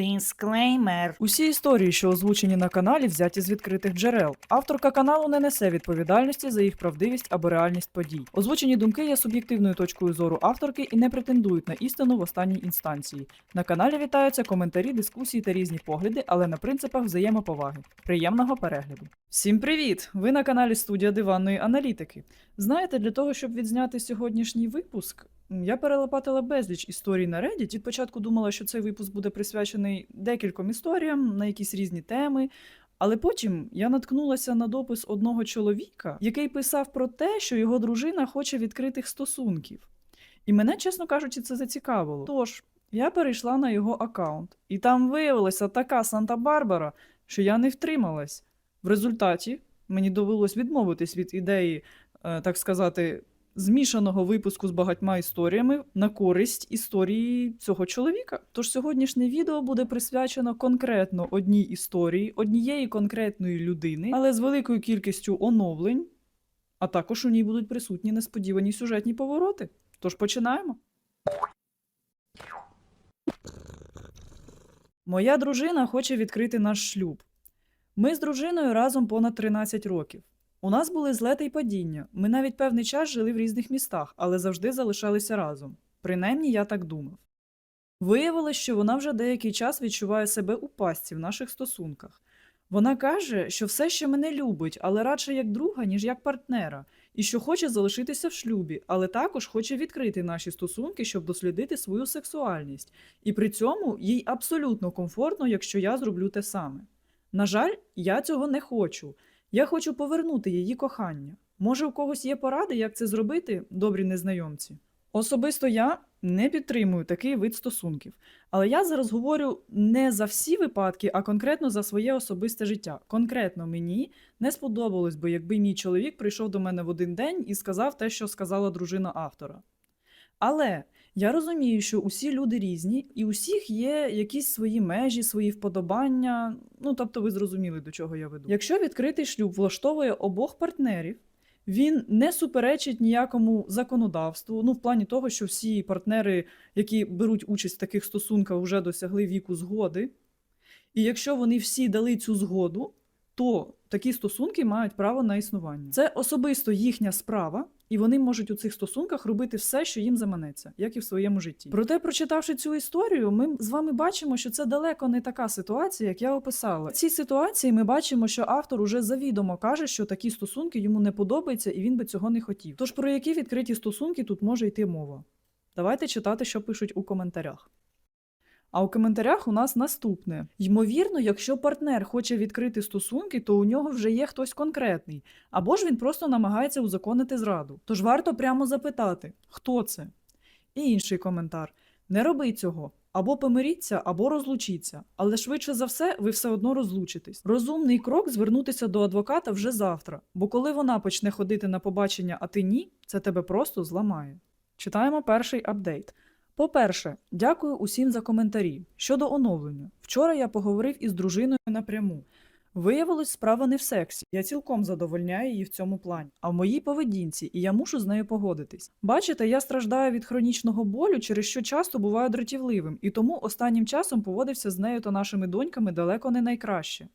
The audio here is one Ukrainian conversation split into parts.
Дисклеймер. Усі історії, що озвучені на каналі, взяті з відкритих джерел. Авторка каналу не несе відповідальності за їх правдивість або реальність подій. Озвучені думки є суб'єктивною точкою зору авторки і не претендують на істину в останній інстанції. На каналі вітаються коментарі, дискусії та різні погляди, але на принципах взаємоповаги. Приємного перегляду. Всім привіт! Ви на каналі Студія диванної аналітики. Знаєте, для того, щоб відзняти сьогоднішній випуск, я перелопатила безліч історій на Reddit. Від початку думала, що цей випуск буде присвячений декільком історіям на якісь різні теми. Але потім я наткнулася на допис одного чоловіка, який писав про те, що його дружина хоче відкритих стосунків. І мене, чесно кажучи, це зацікавило. Тож я перейшла на його аккаунт, і там виявилася така Санта-Барбара, що я не втрималась. В результаті мені довелось відмовитись від ідеї, е, так сказати, змішаного випуску з багатьма історіями на користь історії цього чоловіка. Тож сьогоднішнє відео буде присвячено конкретно одній історії, однієї конкретної людини, але з великою кількістю оновлень, а також у ній будуть присутні несподівані сюжетні повороти. Тож починаємо. Моя дружина хоче відкрити наш шлюб. Ми з дружиною разом понад 13 років. У нас були злети й падіння. Ми навіть певний час жили в різних містах, але завжди залишалися разом. Принаймні, я так думав. Виявилось, що вона вже деякий час відчуває себе у пастці в наших стосунках. Вона каже, що все ще мене любить, але радше як друга, ніж як партнера, і що хоче залишитися в шлюбі, але також хоче відкрити наші стосунки, щоб дослідити свою сексуальність. І при цьому їй абсолютно комфортно, якщо я зроблю те саме. На жаль, я цього не хочу. Я хочу повернути її кохання. Може, у когось є поради, як це зробити, добрі незнайомці? Особисто я не підтримую такий вид стосунків. Але я зараз говорю не за всі випадки, а конкретно за своє особисте життя. Конкретно мені не сподобалось би, якби мій чоловік прийшов до мене в один день і сказав те, що сказала дружина автора. Але я розумію, що усі люди різні, і у всіх є якісь свої межі, свої вподобання. Ну тобто, ви зрозуміли, до чого я веду. Якщо відкритий шлюб влаштовує обох партнерів, він не суперечить ніякому законодавству. Ну, в плані того, що всі партнери, які беруть участь в таких стосунках, вже досягли віку згоди. І якщо вони всі дали цю згоду, то такі стосунки мають право на існування. Це особисто їхня справа, і вони можуть у цих стосунках робити все, що їм заманеться, як і в своєму житті. Проте, прочитавши цю історію, ми з вами бачимо, що це далеко не така ситуація, як я описала. В цій ситуації ми бачимо, що автор уже завідомо каже, що такі стосунки йому не подобаються, і він би цього не хотів. Тож про які відкриті стосунки тут може йти мова? Давайте читати, що пишуть у коментарях. А у коментарях у нас наступне: ймовірно, якщо партнер хоче відкрити стосунки, то у нього вже є хтось конкретний, або ж він просто намагається узаконити зраду. Тож варто прямо запитати, хто це? І інший коментар: не роби цього. Або помиріться, або розлучіться, але швидше за все ви все одно розлучитесь. Розумний крок звернутися до адвоката вже завтра, бо коли вона почне ходити на побачення, а ти ні, це тебе просто зламає. Читаємо перший апдейт. По-перше, дякую усім за коментарі. Щодо оновлення. Вчора я поговорив із дружиною напряму. Виявилось, справа не в сексі. Я цілком задовольняю її в цьому плані, а в моїй поведінці, і я мушу з нею погодитись. Бачите, я страждаю від хронічного болю, через що часто буваю дратівливим, і тому останнім часом поводився з нею та нашими доньками далеко не найкраще.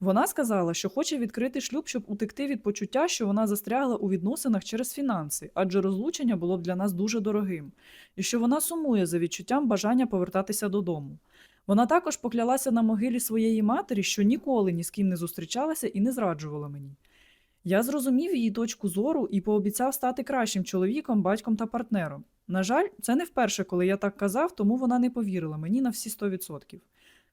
Вона сказала, що хоче відкрити шлюб, щоб утекти від почуття, що вона застрягла у відносинах через фінанси, адже розлучення було б для нас дуже дорогим, і що вона сумує за відчуттям бажання повертатися додому. Вона також поклялася на могилі своєї матері, що ніколи ні з ким не зустрічалася і не зраджувала мені. Я зрозумів її точку зору і пообіцяв стати кращим чоловіком, батьком та партнером. На жаль, це не вперше, коли я так казав, тому вона не повірила мені на всі 100%.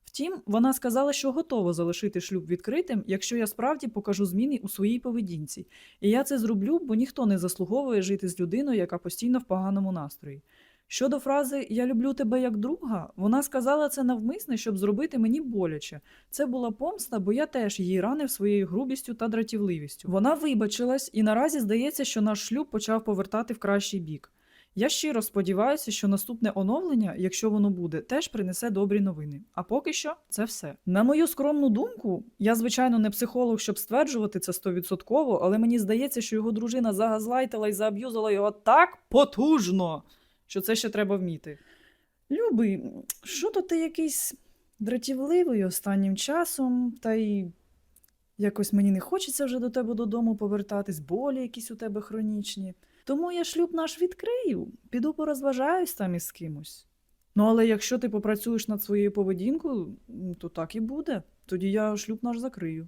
Втім, вона сказала, що готова залишити шлюб відкритим, якщо я справді покажу зміни у своїй поведінці. І я це зроблю, бо ніхто не заслуговує жити з людиною, яка постійно в поганому настрої. Щодо фрази Я люблю тебе як друга, вона сказала це навмисне, щоб зробити мені боляче. Це була помста, бо я теж її ранив своєю грубістю та дратівливістю. Вона вибачилась, і наразі здається, що наш шлюб почав повертати в кращий бік. Я щиро сподіваюся, що наступне оновлення, якщо воно буде, теж принесе добрі новини. А поки що це все. На мою скромну думку, я звичайно не психолог, щоб стверджувати це стовідсотково, але мені здається, що його дружина загазлайтила і зааб'юзила його так потужно, що це ще треба вміти. Любий, що то ти якийсь дратівливий останнім часом, та й якось мені не хочеться вже до тебе додому повертатись, болі якісь у тебе хронічні. Тому я шлюб наш відкрию, піду порозважаюсь там із кимось. Ну, але якщо ти попрацюєш над своєю поведінкою, то так і буде. Тоді я шлюб наш закрию.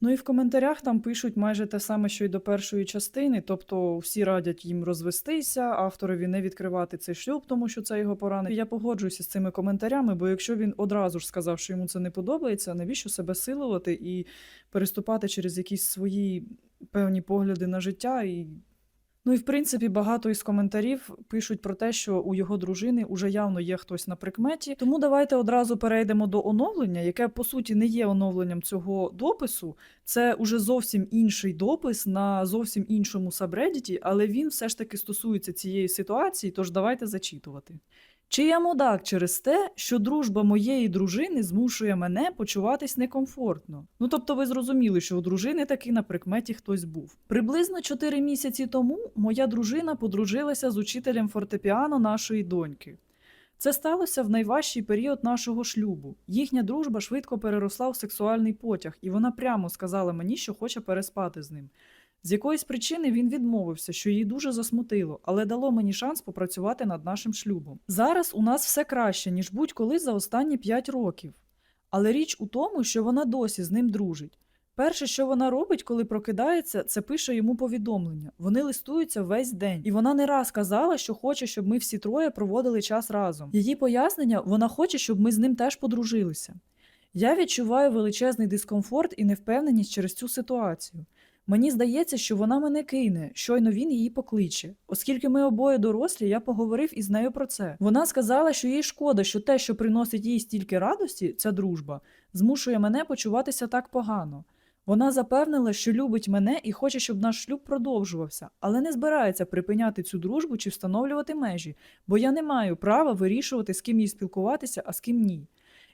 Ну і в коментарях там пишуть майже те саме, що й до першої частини, тобто всі радять їм розвестися, авторові не відкривати цей шлюб, тому що це його поранить. Я погоджуюся з цими коментарями, бо якщо він одразу ж сказав, що йому це не подобається, навіщо себе силувати і переступати через якісь свої певні погляди на життя і Ну і в принципі багато із коментарів пишуть про те, що у його дружини уже явно є хтось на прикметі. Тому давайте одразу перейдемо до оновлення, яке по суті не є оновленням цього допису. Це уже зовсім інший допис на зовсім іншому сабредіті, але він все ж таки стосується цієї ситуації, тож давайте зачитувати. Чи я мудак через те, що дружба моєї дружини змушує мене почуватись некомфортно? Ну тобто ви зрозуміли, що у дружини таки на прикметі хтось був. Приблизно 4 місяці тому моя дружина подружилася з учителем фортепіано нашої доньки. Це сталося в найважчий період нашого шлюбу. Їхня дружба швидко переросла в сексуальний потяг, і вона прямо сказала мені, що хоче переспати з ним. З якоїсь причини він відмовився, що її дуже засмутило, але дало мені шанс попрацювати над нашим шлюбом. Зараз у нас все краще, ніж будь-коли за останні 5 років. Але річ у тому, що вона досі з ним дружить. Перше, що вона робить, коли прокидається, це пише йому повідомлення. Вони листуються весь день, і вона не раз казала, що хоче, щоб ми всі троє проводили час разом. Її пояснення вона хоче, щоб ми з ним теж подружилися. Я відчуваю величезний дискомфорт і невпевненість через цю ситуацію. Мені здається, що вона мене кине, щойно він її покличе. Оскільки ми обоє дорослі, я поговорив із нею про це. Вона сказала, що їй шкода, що те, що приносить їй стільки радості, ця дружба, змушує мене почуватися так погано. Вона запевнила, що любить мене і хоче, щоб наш шлюб продовжувався, але не збирається припиняти цю дружбу чи встановлювати межі, бо я не маю права вирішувати, з ким їй спілкуватися, а з ким ні.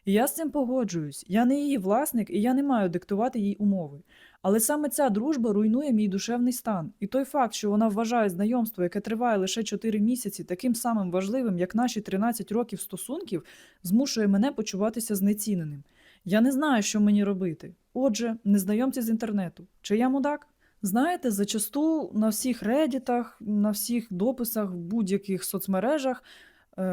І я з цим погоджуюсь. Я не її власник, і я не маю диктувати їй умови. Але саме ця дружба руйнує мій душевний стан. І той факт, що вона вважає знайомство, яке триває лише 4 місяці, таким самим важливим, як наші 13 років стосунків, змушує мене почуватися знеціненим. Я не знаю, що мені робити. Отже, незнайомці з інтернету. Чи я мудак? Знаєте, зачасту на всіх редітах, на всіх дописах, в будь-яких соцмережах,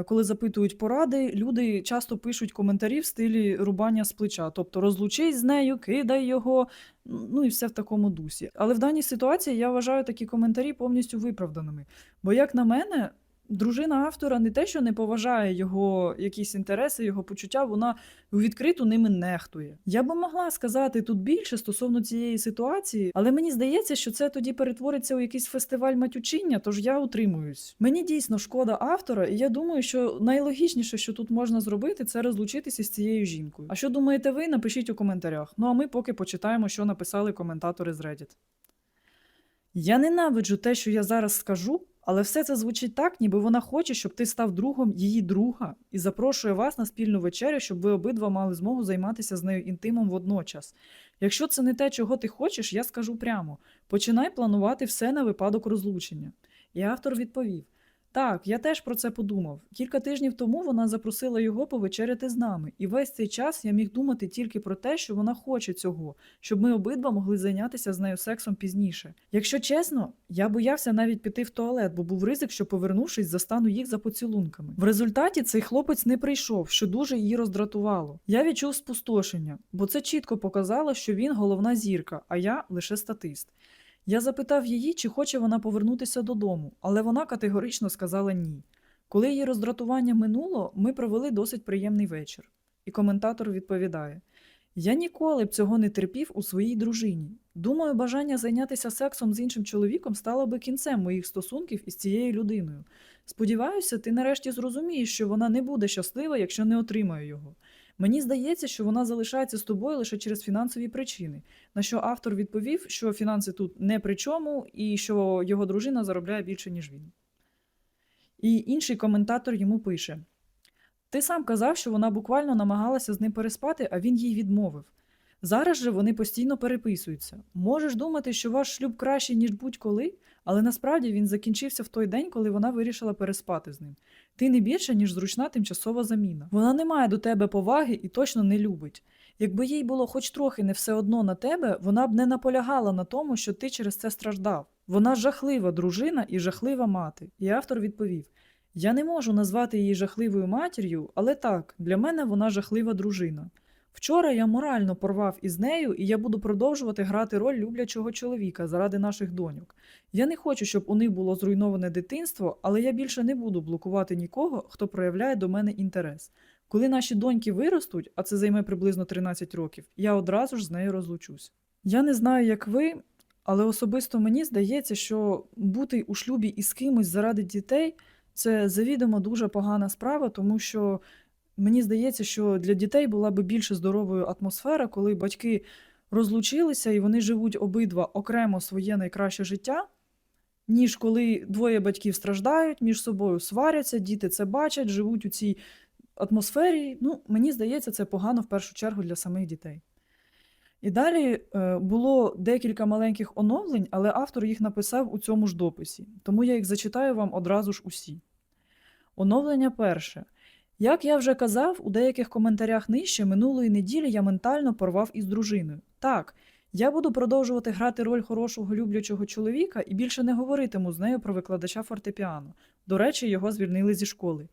коли запитують поради, люди часто пишуть коментарі в стилі рубання з плеча, тобто розлучись з нею, кидай його, ну і все в такому дусі. Але в даній ситуації я вважаю такі коментарі повністю виправданими. Бо, як на мене, дружина автора не те, що не поважає його якісь інтереси, його почуття, вона відкрито ними нехтує. Я би могла сказати тут більше стосовно цієї ситуації, але мені здається, що це тоді перетвориться у якийсь фестиваль матючиння, тож я утримуюсь. Мені дійсно шкода автора, і я думаю, що найлогічніше, що тут можна зробити, це розлучитися з цією жінкою. А що думаєте ви? Напишіть у коментарях. Ну а ми поки почитаємо, що написали коментатори з Reddit. Я ненавиджу те, що я зараз скажу, але все це звучить так, ніби вона хоче, щоб ти став другом її друга і запрошує вас на спільну вечерю, щоб ви обидва мали змогу займатися з нею інтимом водночас. Якщо це не те, чого ти хочеш, я скажу прямо: починай планувати все на випадок розлучення. І автор відповів: Так, я теж про це подумав. Кілька тижнів тому вона запросила його повечеряти з нами, і весь цей час я міг думати тільки про те, що вона хоче цього, щоб ми обидва могли зайнятися з нею сексом пізніше. Якщо чесно, я боявся навіть піти в туалет, бо був ризик, що повернувшись, застану їх за поцілунками. В результаті цей хлопець не прийшов, що дуже її роздратувало. Я відчув спустошення, бо це чітко показало, що він головна зірка, а я лише статист. Я запитав її, чи хоче вона повернутися додому, але вона категорично сказала ні. Коли її роздратування минуло, ми провели досить приємний вечір. І коментатор відповідає: Я ніколи б цього не терпів у своїй дружині. Думаю, бажання зайнятися сексом з іншим чоловіком стало би кінцем моїх стосунків із цією людиною. Сподіваюся, ти нарешті зрозумієш, що вона не буде щаслива, якщо не отримає його. Мені здається, що вона залишається з тобою лише через фінансові причини. На що автор відповів, що фінанси тут не при чому, і що його дружина заробляє більше, ніж він. І інший коментатор йому пише: Ти сам казав, що вона буквально намагалася з ним переспати, а він їй відмовив. Зараз же вони постійно переписуються. Можеш думати, що ваш шлюб кращий, ніж будь-коли, але насправді він закінчився в той день, коли вона вирішила переспати з ним. Ти не більше, ніж зручна тимчасова заміна. Вона не має до тебе поваги і точно не любить. Якби їй було хоч трохи не все одно на тебе, вона б не наполягала на тому, що ти через це страждав. Вона жахлива дружина і жахлива мати. І автор відповів: Я не можу назвати її жахливою матір'ю, але так, для мене вона жахлива дружина. Вчора я морально порвав із нею, і я буду продовжувати грати роль люблячого чоловіка заради наших доньок. Я не хочу, щоб у них було зруйноване дитинство, але я більше не буду блокувати нікого, хто проявляє до мене інтерес. Коли наші доньки виростуть, а це займе приблизно 13 років, я одразу ж з нею розлучусь. Я не знаю, як ви, але особисто мені здається, що бути у шлюбі із кимось заради дітей це завідомо дуже погана справа, тому що мені здається, що для дітей була би більше здоровою атмосфера, коли батьки розлучилися і вони живуть обидва окремо своє найкраще життя, ніж коли двоє батьків страждають, між собою сваряться, діти це бачать, живуть у цій атмосфері. Ну, мені здається, це погано в першу чергу для самих дітей. І далі е, було декілька маленьких оновлень, але автор їх написав у цьому ж дописі, тому я їх зачитаю вам одразу ж усі. Оновлення перше. Як я вже казав, у деяких коментарях нижче минулої неділі я ментально порвав із дружиною. Так, я буду продовжувати грати роль хорошого люблячого чоловіка і більше не говоритиму з нею про викладача фортепіано. До речі, його звільнили зі школи.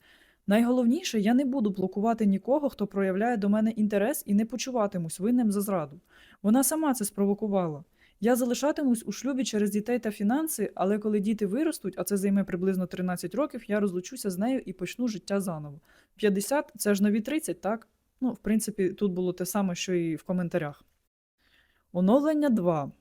Найголовніше, я не буду блокувати нікого, хто проявляє до мене інтерес і не почуватимусь винним за зраду. Вона сама це спровокувала. Я залишатимусь у шлюбі через дітей та фінанси, але коли діти виростуть, а це займе приблизно 13 років, я розлучуся з нею і почну життя заново. 50 це ж нові 30, так? Ну, в принципі, тут було те саме, що і в коментарях. Оновлення 2.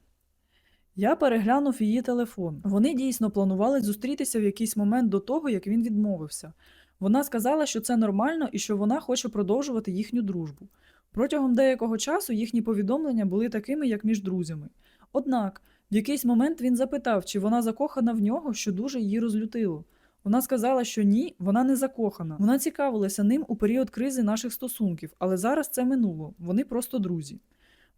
Я переглянув її телефон. Вони дійсно планували зустрітися в якийсь момент до того, як він відмовився. Вона сказала, що це нормально і що вона хоче продовжувати їхню дружбу. Протягом деякого часу їхні повідомлення були такими, як між друзями. Однак, в якийсь момент він запитав, чи вона закохана в нього, що дуже її розлютило. Вона сказала, що ні, вона не закохана. Вона цікавилася ним у період кризи наших стосунків, але зараз це минуло. Вони просто друзі.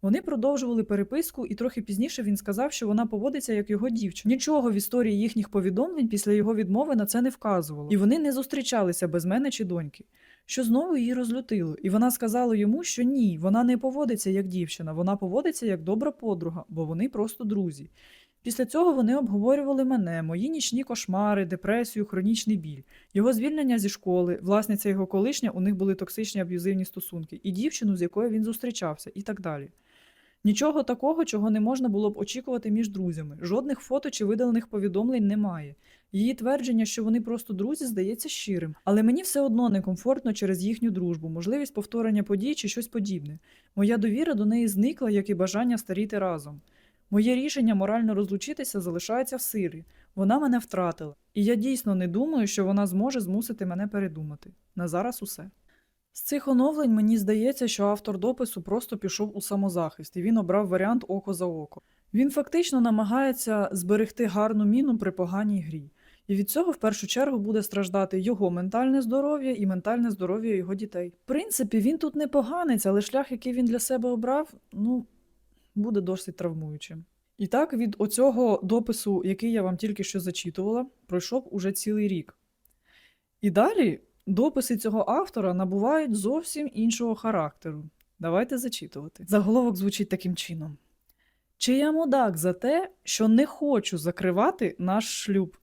Вони продовжували переписку, і трохи пізніше він сказав, що вона поводиться як його дівчина. Нічого в історії їхніх повідомлень після його відмови на це не вказувало, і вони не зустрічалися без мене чи доньки. Що знову її розлютило, і вона сказала йому, що ні, вона не поводиться як дівчина, вона поводиться як добра подруга, бо вони просто друзі. Після цього вони обговорювали мене, мої нічні кошмари, депресію, хронічний біль, його звільнення зі школи, власниця його колишня, у них були токсичні аб'юзивні стосунки, і дівчину, з якою він зустрічався, і так далі. Нічого такого, чого не можна було б очікувати між друзями. Жодних фото чи видалених повідомлень немає. Її твердження, що вони просто друзі, здається щирим, але мені все одно некомфортно через їхню дружбу, можливість повторення подій чи щось подібне. Моя довіра до неї зникла, як і бажання старіти разом. Моє рішення морально розлучитися залишається в силі. Вона мене втратила, і я дійсно не думаю, що вона зможе змусити мене передумати. На зараз усе. З цих оновлень мені здається, що автор допису просто пішов у самозахист, і він обрав варіант око за око. Він фактично намагається зберегти гарну міну при поганій грі. І від цього в першу чергу буде страждати його ментальне здоров'я і ментальне здоров'я його дітей. В принципі, він тут не поганець, але шлях, який він для себе обрав, ну, буде досить травмуючим. І так, від оцього допису, який я вам тільки що зачитувала, пройшов уже цілий рік. І далі дописи цього автора набувають зовсім іншого характеру. Давайте зачитувати. Заголовок звучить таким чином: Чи я мудак за те, що не хочу закривати наш шлюб?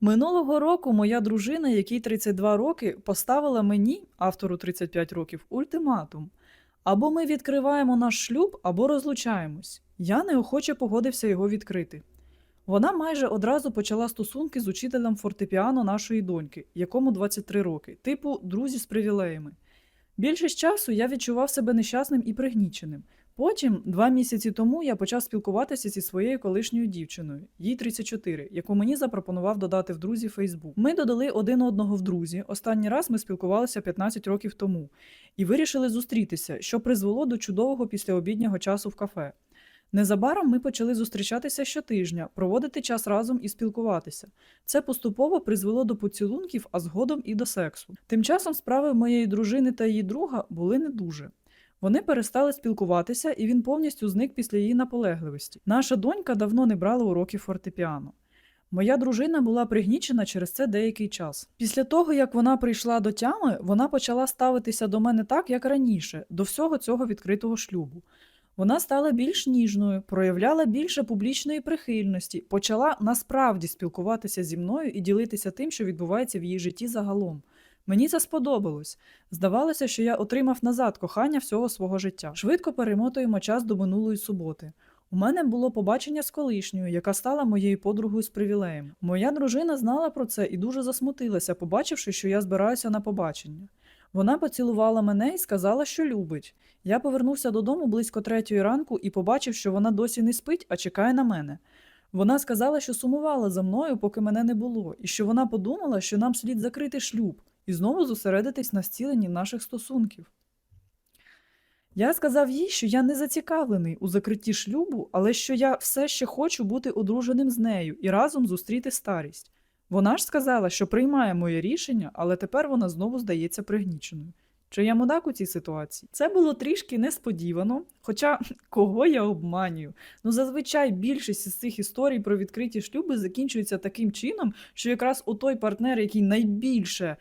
Минулого року моя дружина, якій 32 роки, поставила мені, автору 35 років, ультиматум. Або ми відкриваємо наш шлюб, або розлучаємось. Я неохоче погодився його відкрити. Вона майже одразу почала стосунки з учителем фортепіано нашої доньки, якому 23 роки, типу друзі з привілеями. Більшість часу я відчував себе нещасним і пригніченим. Потім, два місяці тому, я почав спілкуватися зі своєю колишньою дівчиною, їй 34, яку мені запропонував додати в друзі Фейсбук. Ми додали один одного в друзі. Останній раз ми спілкувалися 15 років тому і вирішили зустрітися, що призвело до чудового післяобіднього часу в кафе. Незабаром ми почали зустрічатися щотижня, проводити час разом і спілкуватися. Це поступово призвело до поцілунків, а згодом і до сексу. Тим часом справи моєї дружини та її друга були не дуже. Вони перестали спілкуватися, і він повністю зник після її наполегливості. Наша донька давно не брала уроків фортепіано. Моя дружина була пригнічена через це деякий час. Після того, як вона прийшла до тями, вона почала ставитися до мене так, як раніше, до всього цього відкритого шлюбу. Вона стала більш ніжною, проявляла більше публічної прихильності, почала насправді спілкуватися зі мною і ділитися тим, що відбувається в її житті загалом. Мені це сподобалось. Здавалося, що я отримав назад кохання всього свого життя. Швидко перемотуємо час до минулої суботи. У мене було побачення з колишньою, яка стала моєю подругою з привілеєм. Моя дружина знала про це і дуже засмутилася, побачивши, що я збираюся на побачення. Вона поцілувала мене і сказала, що любить. Я повернувся додому близько третьої ранку і побачив, що вона досі не спить, а чекає на мене. Вона сказала, що сумувала за мною, поки мене не було, і що вона подумала, що нам слід закрити шлюб і знову зосередитись на зціленні наших стосунків. Я сказав їй, що я не зацікавлений у закритті шлюбу, але що я все ще хочу бути одруженим з нею і разом зустріти старість. Вона ж сказала, що приймає моє рішення, але тепер вона знову здається пригніченою. Чи я мудак у цій ситуації? Це було трішки несподівано, хоча кого я обманюю? Ну зазвичай більшість із цих історій про відкриті шлюби закінчується таким чином, що якраз у той партнер, який найбільше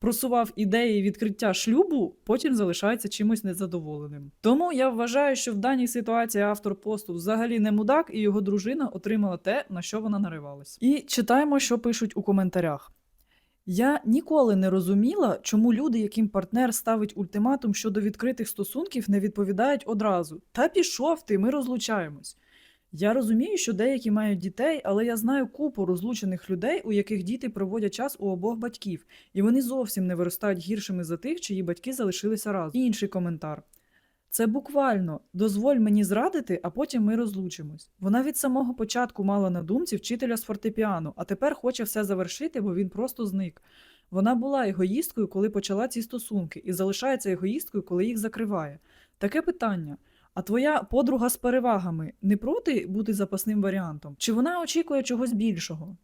просував ідеї відкриття шлюбу, потім залишається чимось незадоволеним. Тому я вважаю, що в даній ситуації автор посту взагалі не мудак, і його дружина отримала те, на що вона наривалась. І читаємо, що пишуть у коментарях. Я ніколи не розуміла, чому люди, яким партнер ставить ультиматум щодо відкритих стосунків, не відповідають одразу. Та пішов ти, ми розлучаємось. Я розумію, що деякі мають дітей, але я знаю купу розлучених людей, у яких діти проводять час у обох батьків, і вони зовсім не виростають гіршими за тих, чиї батьки залишилися разом. Інший коментар. Це буквально дозволь мені зрадити, а потім ми розлучимось. Вона від самого початку мала на думці вчителя з фортепіано, а тепер хоче все завершити, бо він просто зник. Вона була егоїсткою, коли почала ці стосунки, і залишається егоїсткою, коли їх закриває. Таке питання. А твоя подруга з перевагами не проти бути запасним варіантом? Чи вона очікує чогось більшого?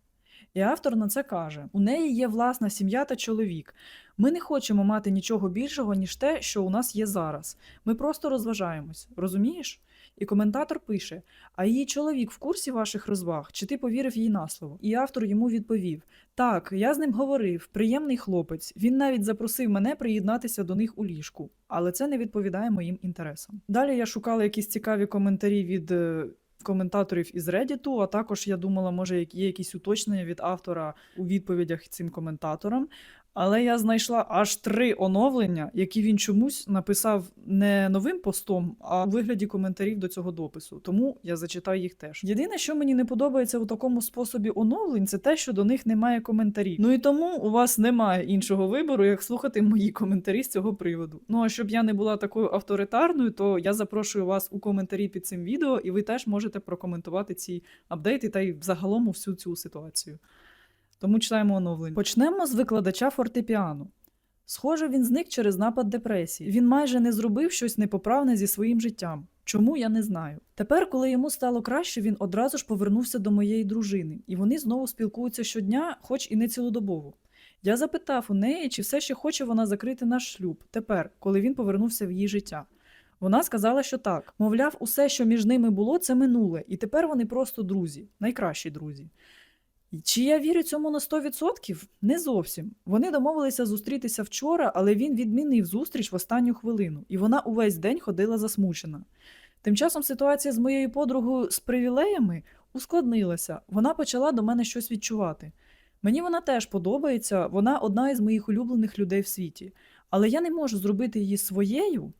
І автор на це каже: у неї є власна сім'я та чоловік. Ми не хочемо мати нічого більшого, ніж те, що у нас є зараз. Ми просто розважаємось, розумієш? І коментатор пише: А її чоловік в курсі ваших розваг, чи ти повірив їй на слово? І автор йому відповів: Так, я з ним говорив, приємний хлопець. Він навіть запросив мене приєднатися до них у ліжку, але це не відповідає моїм інтересам. Далі я шукала якісь цікаві коментарі від. е, Коментаторів із Reddit, а також я думала, може, є якісь уточнення від автора у відповідях цим коментаторам. Але я знайшла аж три оновлення, які він чомусь написав не новим постом, а у вигляді коментарів до цього допису. Тому я зачитаю їх теж. Єдине, що мені не подобається у такому способі оновлень, це те, що до них немає коментарів. Ну і тому у вас немає іншого вибору, як слухати мої коментарі з цього приводу. Ну а щоб я не була такою авторитарною, то я запрошую вас у коментарі під цим відео, і ви теж можете прокоментувати ці апдейти та й взагалом всю цю ситуацію. Тому читаємо оновлення. Почнемо з викладача фортепіано. Схоже, він зник через напад депресії. Він майже не зробив щось непоправне зі своїм життям. Чому я не знаю. Тепер, коли йому стало краще, він одразу ж повернувся до моєї дружини, і вони знову спілкуються щодня, хоч і не цілодобово. Я запитав у неї, чи все ще хоче вона закрити наш шлюб тепер, коли він повернувся в її життя. Вона сказала, що так. Мовляв, усе, що між ними було, це минуле, і тепер вони просто друзі, найкращі друзі. Чи я вірю цьому на 100%? Не зовсім. Вони домовилися зустрітися вчора, але він відмінив зустріч в останню хвилину, і вона увесь день ходила засмучена. Тим часом ситуація з моєю подругою з привілеями ускладнилася. Вона почала до мене щось відчувати. Мені вона теж подобається, вона одна із моїх улюблених людей в світі. Але я не можу зробити її своєю,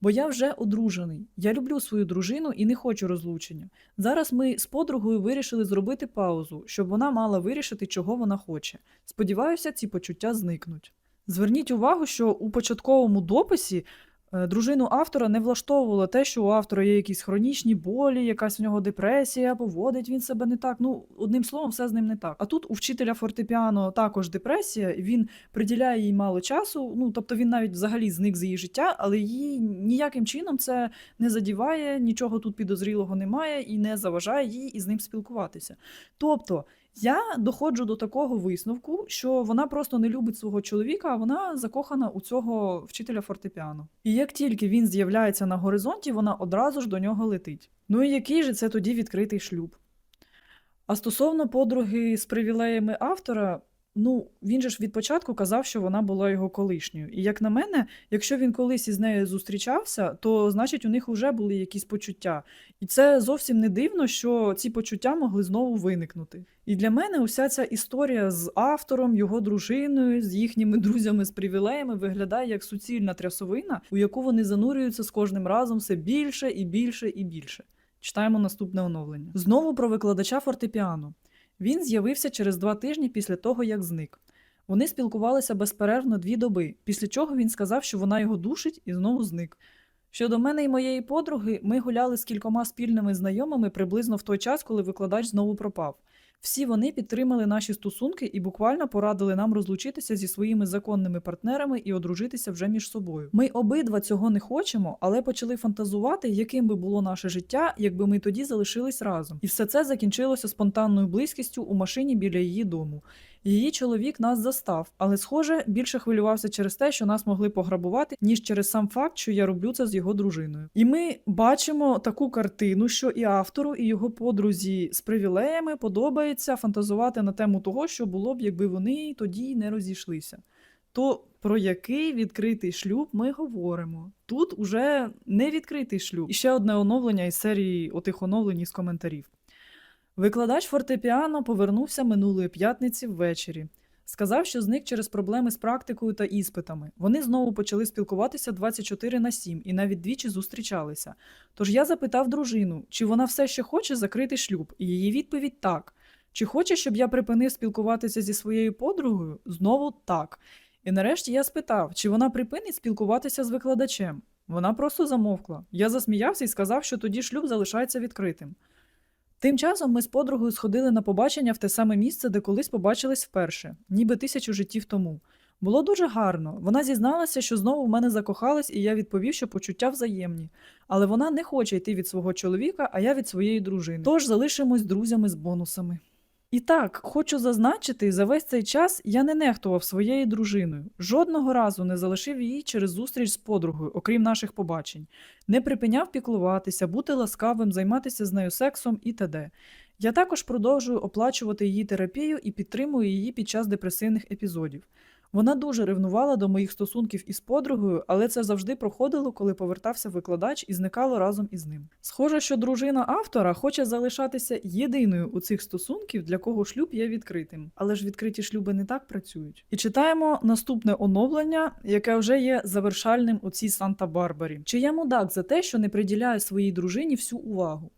бо я вже одружений. Я люблю свою дружину і не хочу розлучення. Зараз ми з подругою вирішили зробити паузу, щоб вона мала вирішити, чого вона хоче. Сподіваюся, ці почуття зникнуть. Зверніть увагу, що у початковому дописі дружину автора не влаштовувало те, що у автора є якісь хронічні болі, якась в нього депресія, поводить він себе не так. Ну, одним словом, все з ним не так. А тут у вчителя фортепіано також депресія, він приділяє їй мало часу. Ну тобто він навіть взагалі зник з її життя, але її ніяким чином це не задіває, нічого тут підозрілого немає і не заважає їй із ним спілкуватися. Тобто. Я доходжу до такого висновку, що вона просто не любить свого чоловіка, а вона закохана у цього вчителя фортепіано. І як тільки він з'являється на горизонті, вона одразу ж до нього летить. Ну і який же це тоді відкритий шлюб? А стосовно подруги з привілеями автора, ну він же ж від початку казав, що вона була його колишньою. І як на мене, якщо він колись із нею зустрічався, то значить у них вже були якісь почуття. І це зовсім не дивно, що ці почуття могли знову виникнути. І для мене уся ця історія з автором, його дружиною, з їхніми друзями з привілеями виглядає як суцільна трясовина, у яку вони занурюються з кожним разом все більше і більше і більше. Читаємо наступне оновлення. Знову про викладача фортепіано. Він з'явився через два тижні після того, як зник. Вони спілкувалися безперервно дві доби, після чого він сказав, що вона його душить, і знову зник. Щодо мене і моєї подруги, ми гуляли з кількома спільними знайомими приблизно в той час, коли викладач знову пропав. Всі вони підтримали наші стосунки і буквально порадили нам розлучитися зі своїми законними партнерами і одружитися вже між собою. Ми обидва цього не хочемо, але почали фантазувати, яким би було наше життя, якби ми тоді залишились разом. І все це закінчилося спонтанною близькістю у машині біля її дому. Її чоловік нас застав, але, схоже, більше хвилювався через те, що нас могли пограбувати, ніж через сам факт, що я роблю це з його дружиною. І ми бачимо таку картину, що і автору, і його подрузі з привілеями подобається фантазувати на тему того, що було б, якби вони тоді не розійшлися. То про який відкритий шлюб ми говоримо? Тут уже не відкритий шлюб. І ще одне оновлення із серії отих оновлень із коментарів. Викладач фортепіано повернувся минулої п'ятниці ввечері. Сказав, що зник через проблеми з практикою та іспитами. Вони знову почали спілкуватися 24 на 7 і навіть двічі зустрічалися. Тож я запитав дружину, чи вона все ще хоче закрити шлюб, і її відповідь так. Чи хоче, щоб я припинив спілкуватися зі своєю подругою? Знову так. І нарешті я спитав, чи вона припинить спілкуватися з викладачем. Вона просто замовкла. Я засміявся і сказав, що тоді шлюб залишається відкритим. Тим часом ми з подругою сходили на побачення в те саме місце, де колись побачились вперше, ніби тисячу життів тому. Було дуже гарно. Вона зізналася, що знову в мене закохалась, і я відповів, що почуття взаємні. Але вона не хоче йти від свого чоловіка, а я від своєї дружини. Тож залишимось друзями з бонусами. І так, хочу зазначити, за весь цей час я не нехтував своєю дружиною. Жодного разу не залишив її через зустріч з подругою, окрім наших побачень. Не припиняв піклуватися, бути ласкавим, займатися з нею сексом і т.д. Я також продовжую оплачувати її терапію і підтримую її під час депресивних епізодів. Вона дуже ревнувала до моїх стосунків із подругою, але це завжди проходило, коли повертався викладач і зникало разом із ним. Схоже, що дружина автора хоче залишатися єдиною у цих стосунків, для кого шлюб є відкритим. Але ж відкриті шлюби не так працюють. І читаємо наступне оновлення, яке вже є завершальним у цій Санта-Барбарі. Чи я мудак за те, що не приділяє своїй дружині всю увагу?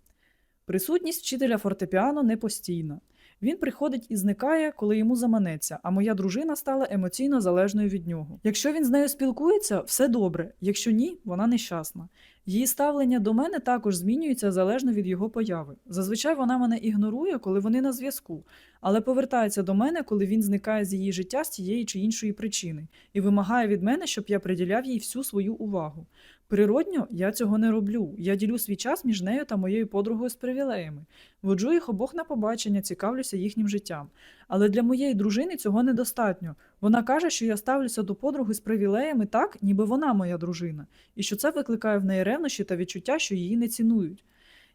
Присутність вчителя фортепіано не постійна. Він приходить і зникає, коли йому заманеться, а моя дружина стала емоційно залежною від нього. Якщо він з нею спілкується, все добре, якщо ні, вона нещасна. Її ставлення до мене також змінюється залежно від його появи. Зазвичай вона мене ігнорує, коли вони на зв'язку, але повертається до мене, коли він зникає з її життя з тієї чи іншої причини, і вимагає від мене, щоб я приділяв їй всю свою увагу. Природньо, я цього не роблю. Я ділю свій час між нею та моєю подругою з привілеями. Воджу їх обох на побачення, цікавлюся їхнім життям. Але для моєї дружини цього недостатньо. Вона каже, що я ставлюся до подруги з привілеями так, ніби вона моя дружина, і що це викликає в неї ревнощі та відчуття, що її не цінують.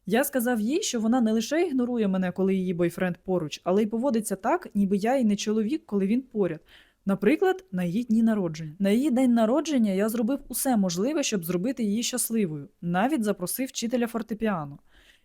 Я сказав їй, що вона не лише ігнорує мене, коли її бойфренд поруч, але й поводиться так, ніби я і не чоловік, коли він поряд. Наприклад, на її дні народження. На її день народження я зробив усе можливе, щоб зробити її щасливою, навіть запросив вчителя фортепіано.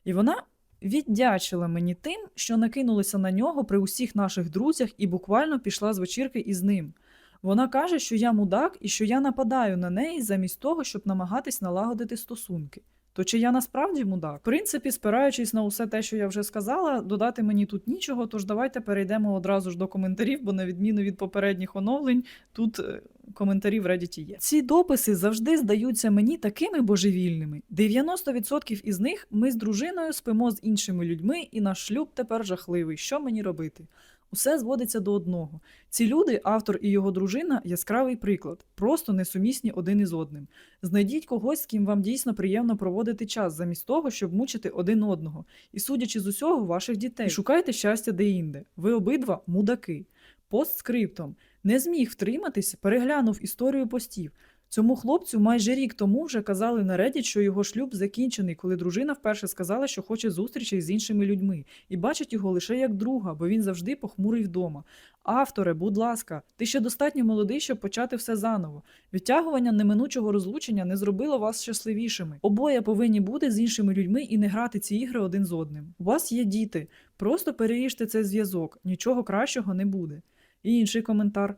І вона віддячила мені тим, що накинулася на нього при усіх наших друзях і буквально пішла з вечірки із ним. Вона каже, що я мудак і що я нападаю на неї замість того, щоб намагатись налагодити стосунки. То чи я насправді мудак? В принципі, спираючись на усе те, що я вже сказала, додати мені тут нічого, тож давайте перейдемо одразу ж до коментарів, бо на відміну від попередніх оновлень, тут е, коментарі в Reddit є. Ці дописи завжди здаються мені такими божевільними. 90% із них ми з дружиною спимо з іншими людьми, і наш шлюб тепер жахливий. Що мені робити? Усе зводиться до одного. Ці люди, автор і його дружина, яскравий приклад, просто несумісні один із одним. Знайдіть когось, з ким вам дійсно приємно проводити час, замість того, щоб мучити один одного, і судячи з усього ваших дітей, І шукайте щастя де-інде. Ви обидва мудаки. Постскриптом. Не зміг втриматись, переглянув історію постів. Цьому хлопцю майже рік тому вже казали на Reddit, що його шлюб закінчений, коли дружина вперше сказала, що хоче зустрічей з іншими людьми, і бачить його лише як друга, бо він завжди похмурий вдома. Авторе, будь ласка, ти ще достатньо молодий, щоб почати все заново. Відтягування неминучого розлучення не зробило вас щасливішими. Обоє повинні бути з іншими людьми і не грати ці ігри один з одним. У вас є діти. Просто переріжте цей зв'язок, нічого кращого не буде. І інший коментар.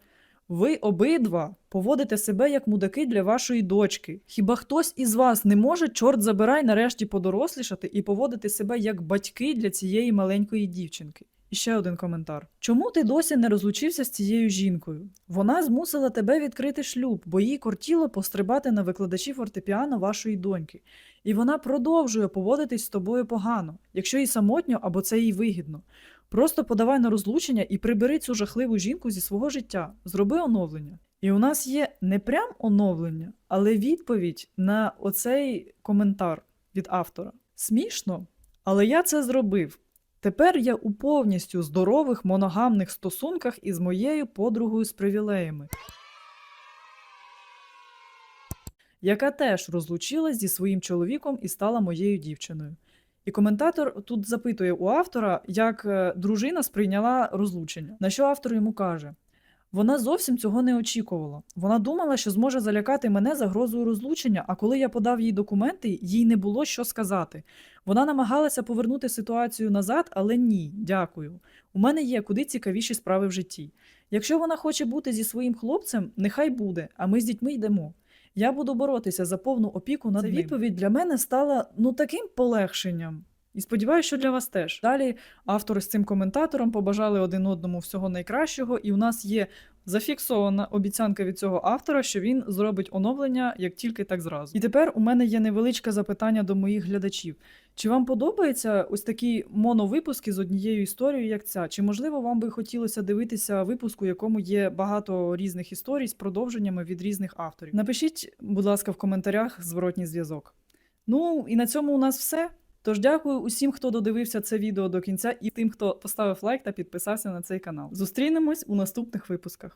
Ви обидва поводите себе як мудаки для вашої дочки. Хіба хтось із вас не може, чорт забирай, нарешті подорослішати і поводити себе як батьки для цієї маленької дівчинки? І ще один коментар: чому ти досі не розлучився з цією жінкою? Вона змусила тебе відкрити шлюб, бо їй кортіло пострибати на викладачів фортепіано вашої доньки. І вона продовжує поводитись з тобою погано, якщо їй самотньо або це їй вигідно. Просто подавай на розлучення і прибери цю жахливу жінку зі свого життя, зроби оновлення. І у нас є не прям оновлення, але відповідь на оцей коментар від автора. Смішно, але я це зробив. Тепер я у повністю здорових моногамних стосунках із моєю подругою з привілеями, яка теж розлучилась зі своїм чоловіком і стала моєю дівчиною. І коментатор тут запитує у автора, як е, дружина сприйняла розлучення. На що автор йому каже: вона зовсім цього не очікувала. Вона думала, що зможе залякати мене загрозою розлучення, а коли я подав їй документи, їй не було що сказати. Вона намагалася повернути ситуацію назад, але ні, дякую. У мене є куди цікавіші справи в житті. Якщо вона хоче бути зі своїм хлопцем, нехай буде, а ми з дітьми йдемо. Я буду боротися за повну опіку над Це ним. відповідь відповідь для мене стала ну таким полегшенням. І сподіваюся, що для вас теж. Далі автори з цим коментатором побажали один одному всього найкращого, і у нас є зафіксована обіцянка від цього автора, що він зробить оновлення як тільки так зразу. І тепер у мене є невеличке запитання до моїх глядачів. Чи вам подобаються ось такі моновипуски з однією історією, як ця? Чи можливо вам би хотілося дивитися випуск, у якому є багато різних історій з продовженнями від різних авторів? Напишіть, будь ласка, в коментарях зворотній зв'язок. Ну і на цьому у нас все. Тож дякую усім, хто додивився це відео до кінця, і тим, хто поставив лайк та підписався на цей канал. Зустрінемось у наступних випусках.